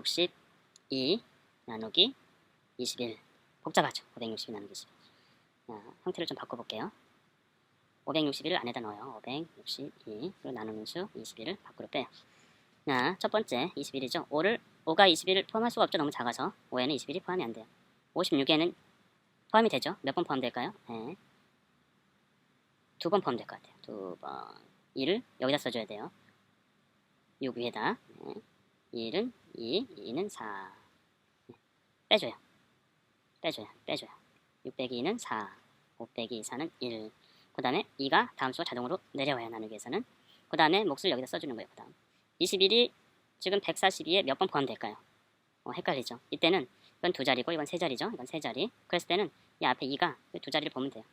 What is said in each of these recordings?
562 나누기 21 복잡하죠. 562 나누기 21 자, 형태를 좀 바꿔볼게요. 561을 안에다 넣어요. 562 그리고 나누는 수 21을 밖으로 빼요. 자, 첫 번째 21이죠. 5를 5가 21을 포함할 수가 없죠. 너무 작아서 5에는 21이 포함이 안 돼요. 56에는 포함이 되죠. 몇 번 포함될까요? 네. 두번 포함될 것 같아요. 두 번. 2를 여기다 써줘야 돼요. 6 위에다. 네. 1은 2, 2는 4. 네. 빼줘요. 빼줘요. 빼줘요. 6 빼기 2는 4. 5 빼기 4는 1. 그 다음에 2가 다음 수가 자동으로 내려와요. 나누기에서는. 그 다음에 몫을 여기다 써주는 거예요. 그 다음. 21이 지금 142에 몇 번 포함될까요? 어, 헷갈리죠. 이때는 이건 두 자리고 이건 세 자리죠. 이건 세 자리. 그랬을 때는 이 앞에 2가 두 자리를 보면 돼요.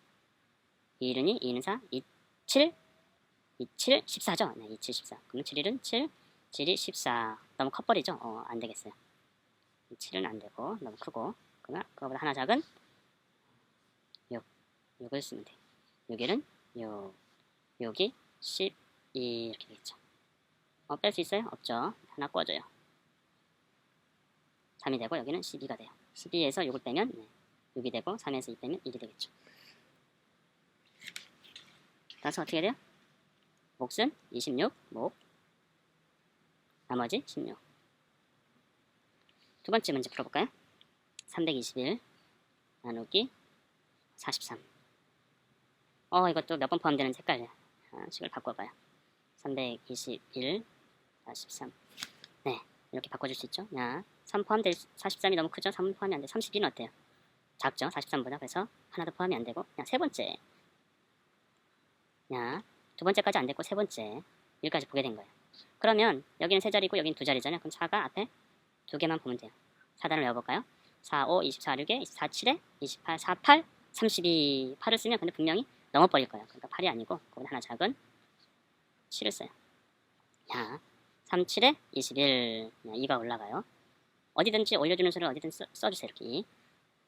2는 2, 2는 4, 2, 7, 2, 7, 14죠. 네, 2, 7, 14. 그러면 7, 1은 7, 7이 14. 너무 커버리죠? 어, 안 되겠어요. 7은 안 되고, 너무 크고. 그러면 그거보다 하나 작은 6. 6을 쓰면 돼. 6일은 6. 6이 12 이렇게 되겠죠. 어, 뺄 수 있어요? 없죠. 하나 꿔줘요. 3이 되고 여기는 12가 돼요. 12에서 6을 빼면 네, 6이 되고 3에서 2 빼면 1이 되겠죠. 따라서 어떻게 돼요? 몫은 26, 목 나머지 16. 두 번째 문제 풀어볼까요? 321 나누기 43. 어, 이것도 몇 번 포함되는지 헷갈려요. 아, 식을 바꿔봐요. 321, 43. 네, 이렇게 바꿔줄 수 있죠. 야, 3 포함될 43이 너무 크죠? 3 포함이 안 돼. 32는 어때요? 작죠? 43보다. 그래서 하나도 포함이 안 되고 그냥 세 번째. 야, 두 번째까지 안 됐고 세 번째. 여기까지 보게 된 거예요. 그러면 여기는 세 자리고 여기는 두 자리잖아요. 그럼 4가 앞에 두 개만 보면 돼요. 4단을 외워볼까요? 4, 5, 24, 6에 24, 7에 28, 4, 8, 32. 8을 쓰면 근데 분명히 넘어버릴 거예요. 그러니까 8이 아니고 그보다 하나 작은 7을 써요. 야, 3, 7에 21. 야, 2가 올라가요. 어디든지 올려주는 수를 어디든 써, 써주세요. 이렇게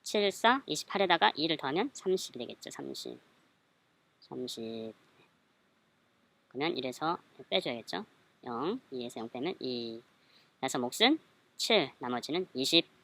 7, 4, 28에다가 2를 더하면 30이 되겠죠. 30. 30. 그러면 1에서 빼줘야겠죠. 0, 2에서 0 빼면 2. 그래서 몫은 7, 나머지는 20.